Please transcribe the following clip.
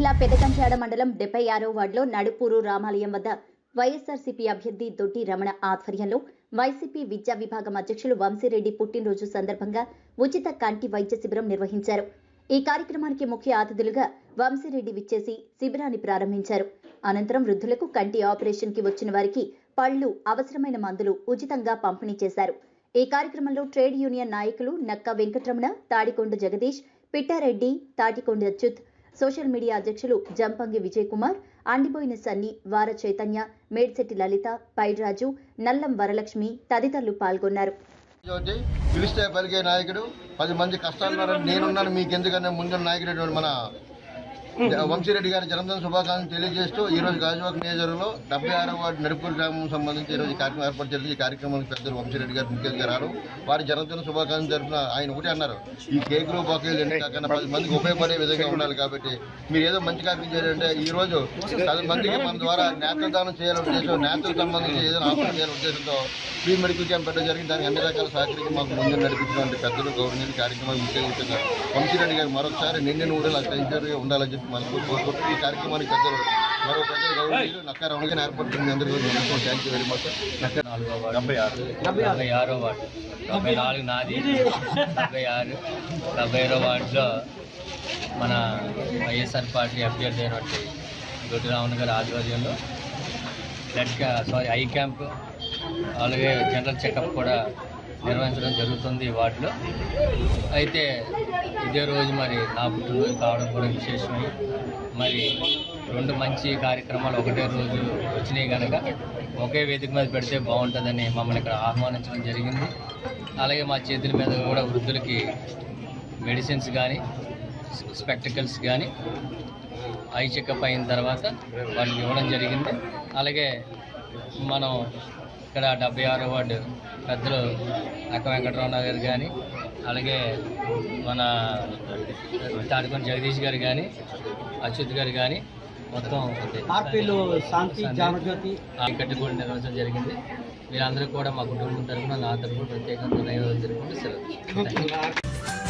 ఇలా పెదకంచాడ మండలం డెబ్బై ఆరో వార్డులో నడుపూరు రామాలయం వద్ద వైఎస్ఆర్సీపీ అభ్యర్థి దొడ్డి రమణ ఆధ్వర్యంలో వైసీపీ విద్యా విభాగం అధ్యక్షులు వంశీరెడ్డి పుట్టినరోజు సందర్భంగా ఉచిత కంటి వైద్య శిబిరం నిర్వహించారు. ఈ కార్యక్రమానికి ముఖ్య అతిథులుగా వంశీరెడ్డి విచ్చేసి శిబిరాన్ని ప్రారంభించారు. అనంతరం వృద్ధులకు కంటి ఆపరేషన్కి వచ్చిన వారికి పళ్ళు అవసరమైన మందులు ఉచితంగా పంపిణీ చేశారు. ఈ కార్యక్రమంలో ట్రేడ్ యూనియన్ నాయకులు నక్క వెంకటరమణ తాడికొండ జగదీష్ పిట్టారెడ్డి తాటికొండ అచ్యుత్ సోషల్ మీడియా అధ్యక్షులు జంపంగి విజయ్ కుమార్ అండిపోయిన సన్ని వార చైతన్య మేడ్శెట్టి లలిత పైడ్రాజు నల్లం వరలక్ష్మి తదితరులు పాల్గొన్నారు. పిలిస్తే పలికే నాయకుడు పది మంది కష్టాలు నేనున్నాను మీకు ఎందుకన్నా ముందున్న నాయకుడు మన వంశీరెడ్డి గారి జన్మదిన శుభాకాంక్షలు తెలియజేస్తూ ఈ రోజు గాజువాక నియోజకవర్గంలో డెబ్బై ఆరో వార్డు నడుపూరు గ్రామం సంబంధించి ఈ రోజు కార్యక్రమం ఏర్పాటు చేసి ఈ కార్యక్రమానికి పెద్దలు వంశీరెడ్డి గారు ముఖ్య అతిథిగా వారి జన్మదిన శుభాకాంక్షలు జరిపిన ఆయన ఒకటే అన్నారు. ఈ కేకులు బాకీలు ఎన్ని కాకుండా పది మందికి ఉపయోగపడే విధంగా ఉండాలి కాబట్టి మీరు ఏదో మంచి కార్యక్రమం చేయాలంటే ఈ రోజు పది మందికి మన ద్వారా నేత్రదానం చేయాలని ఉద్దేశం నేత్ర సంబంధించి ఏదైనా ఆపరేషన్ చేయాలని ఉద్దేశంతో ఫ్రీ మెడికల్ క్యాంప్ పెట్టడం జరిగింది. దానికి అన్ని రకాల సహకరించి మాకు ముందు నడిపించినటువంటి పెద్దలు గవర్నమెంట్ కార్యక్రమం ముఖ్య అతిథిగా వంశీరెడ్డి గారు మరొకసారి నిన్న నూరేళ్ళు అత్యంతగా ఉండాలని మనకు కోరుకుంటూ ఈ కార్యక్రమానికి పెద్దలు మరో నక్క ఏర్పడుతుంది అందరికీ థ్యాంక్ యూ వెరీ మచ్ నక్క డెబ్బై ఆరు. డెబ్బై ఆరో. వార్డు. డెబ్బై నాలుగు నాది. డెబ్బై ఆరు. డెబ్బై ఆరో వార్డులో మన వైఎస్ఆర్ పార్టీ అభ్యర్థి అయినటువంటి దొడ్డి రావణ్ గారి ఆధ్వర్యంలో బ్లడ్ క్యా సారీ ఐ క్యాంప్ అలాగే జనరల్ చెకప్ కూడా నిర్వహించడం జరుగుతుంది వాటిలో అయితే ఇదే రోజు మరి నా పుట్టినరోజు కావడం కూడా విశేషమై మరి రెండు మంచి కార్యక్రమాలు ఒకటే రోజు వచ్చినాయి కనుక ఒకే వేదిక మీద పెడితే బాగుంటుందని మమ్మల్ని ఇక్కడ ఆహ్వానించడం జరిగింది. అలాగే మా చేతుల మీద కూడా వృద్ధులకి మెడిసిన్స్ కానీ స్పెక్టికల్స్ కానీ ఐ చెకప్ అయిన తర్వాత వాళ్ళకి ఇవ్వడం జరిగింది. అలాగే మనం ఇక్కడ డెబ్బై ఆరో వార్డు పెద్దలు అక్క వెంకటరమణ గారు కానీ అలాగే మన తాడికొండ జగదీష్ గారు కానీ అచ్యుత్ గారు కానీ మొత్తం శాంతి జానజ్యోతి. కట్టి కూడా నిర్వహించడం జరిగింది. మీరందరూ కూడా మా కుటుంబం తరఫున నా తరఫున ప్రత్యేకంగా ధన్యవాదాలు తెలుపుకుంటూ సెలవు.